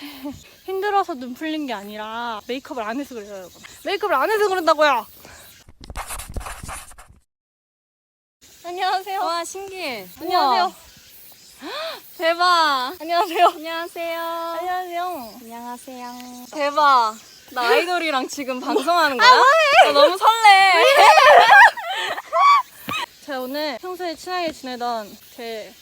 힘들어서 눈 풀린 게 아니라 메이크업을 안 해서 그래요, 여러분. 메이크업을 안 해서 그런다고요. 안녕하세요. 와 신기해. 안녕하세요. 대박. 안녕하세요. 안녕하세요. 안녕하세요. 안녕하세요. 대박. 나 아이돌이랑 지금 방송하는 거야? 나 너무 설레. 제가 오늘 평소에 친하게 지내던 제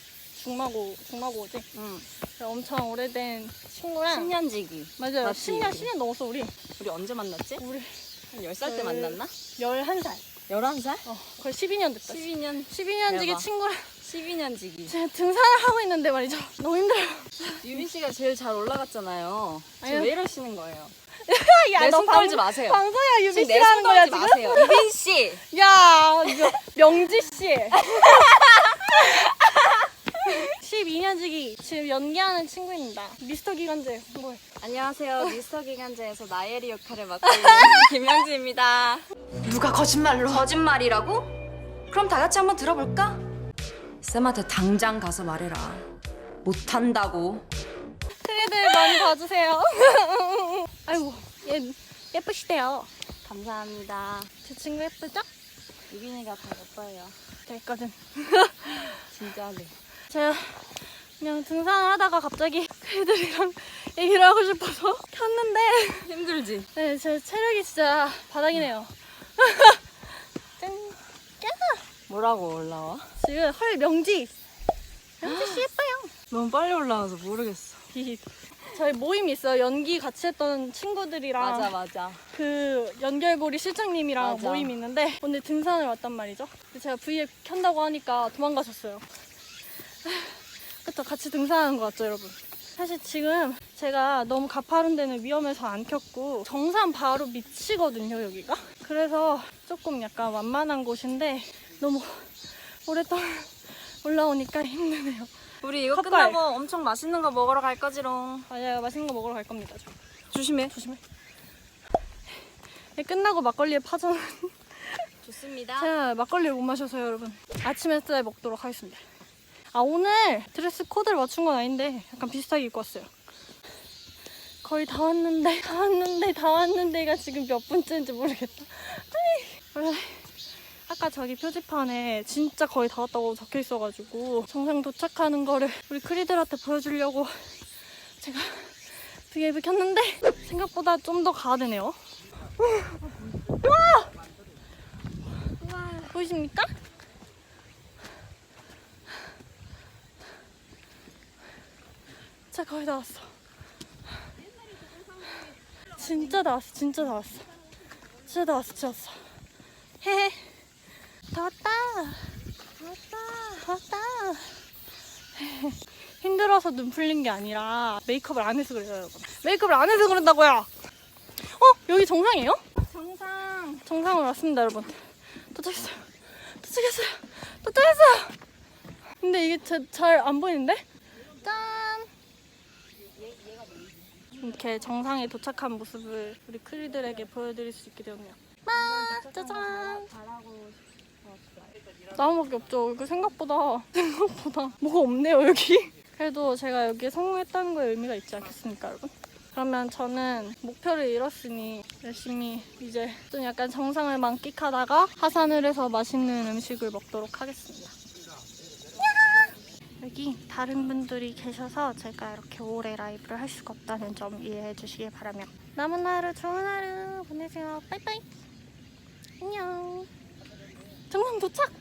중마고 중마고지. 응. 엄청 오래된 친구랑 10년지기. 맞아요. 맞지? 10년 10년 넘었어 우리. 우리 언제 만났지? 우리 한 10살 때 그- 만났나? 11살. 11살? 어, 거의 12년 됐다. 12년 12년 지기 대박. 친구랑 12년지기. 제가 등산을 하고 있는데 말이죠. 너무 힘들어요. 유빈 씨가 제일 잘 올라갔잖아요. 아유. 지금 왜 이러시는 거예요? 야, 내너손 방- 떨지 마세요. 방송이야 유비 지금 씨내 하는 손 거야 떨지 지금? 마세요. 유빈 씨. 야 명- 명지 씨. 12년 지금 연기하는 친구입니다. 미스터 기관제 뭐해? 안녕하세요. 미스터 기간제에서 나예리 역할을 맡고 있는 김영지입니다. 누가 거짓말로 거짓말이라고? 그럼 다 같이 한번 들어볼까? 쌤한테 당장 가서 말해라. 못한다고. 트레들 많이 봐주세요. 아이고 얘 예쁘시대요. 감사합니다. 제 친구 예쁘죠? 유빈이가 더 예뻐요. 됐거든. 진짜로. 제가 그냥 등산을 하다가 갑자기 애들이랑 얘기를 하고 싶어서 켰는데 힘들지? 네, 제 체력이 진짜 바닥이네요. 짠! 짠! 뭐라고 올라와? 지금 헐 명지! 명지 씨 예뻐요. 너무 빨리 올라와서 모르겠어. 저희 모임이 있어요. 연기 같이 했던 친구들이랑 맞아 맞아. 그 연결고리 실장님이랑 맞아. 모임이 있는데 오늘 등산을 왔단 말이죠. 근데 제가 V앱 켠다고 하니까 도망가셨어요. 그쵸 같이 등산하는 거 같죠 여러분? 사실 지금 제가 너무 가파른 데는 위험해서 안 켰고 정상 바로 밑이거든요 여기가. 그래서 조금 약간 완만한 곳인데 너무 오랫동안 올라오니까 힘드네요. 우리 이거 컵발. 끝나고 엄청 맛있는 거 먹으러 갈 거지롱. 맞아요 맛있는 거 먹으러 갈 겁니다. 저. 조심해. 조심해. 네, 끝나고 막걸리에 파전. 좋습니다. 제가 막걸리를 못 마셔서요, 여러분. 아침 햇살에 먹도록 하겠습니다. 아, 오늘 드레스 코드를 맞춘 건 아닌데, 약간 비슷하게 입고 왔어요. 거의 다 왔는데, 다 왔는데, 다 왔는데가 지금 몇 분째인지 모르겠다. 원래 아까 저기 표지판에 진짜 거의 다 왔다고 적혀 있어가지고, 정상 도착하는 거를 우리 크리들한테 보여주려고 제가 브이앱을 켰는데, 생각보다 좀 더 가야 되네요. 보이십니까? 진짜 거의 다 왔어. 진짜 다 왔어. 진짜 다 왔어. 진짜 다 왔어. 진짜 왔어. 헤헤. 다 왔다. 다 왔다. 다 왔다. 힘들어서 눈 풀린 게 아니라 메이크업을 안 해서 그래요, 여러분. 메이크업을 안 해서 그런다고요. 어? 여기 정상이에요? 정상. 정상으로 왔습니다, 여러분. 도착했어요. 도착했어요. 도착했어요. 근데 이게 잘 안 보이는데? 짠. 이렇게 정상에 도착한 모습을 우리 크리들에게 보여드릴 수 있게 되었네요. 짠. 짜잔. 나무밖에 없죠. 이거 생각보다 생각보다 뭐가 없네요 여기. 그래도 제가 여기에 성공했다는 거에 의미가 있지 않겠습니까, 여러분? 그러면 저는 목표를 이뤘으니 열심히 이제 좀 약간 정상을 만끽하다가 하산을 해서 맛있는 음식을 먹도록 하겠습니다. 여기 다른 분들이 계셔서 제가 이렇게 오래 라이브를 할 수가 없다는 점 이해해 주시기 바라며 남은 하루 좋은 하루 보내세요. 빠이빠이. 안녕. 정상 도착.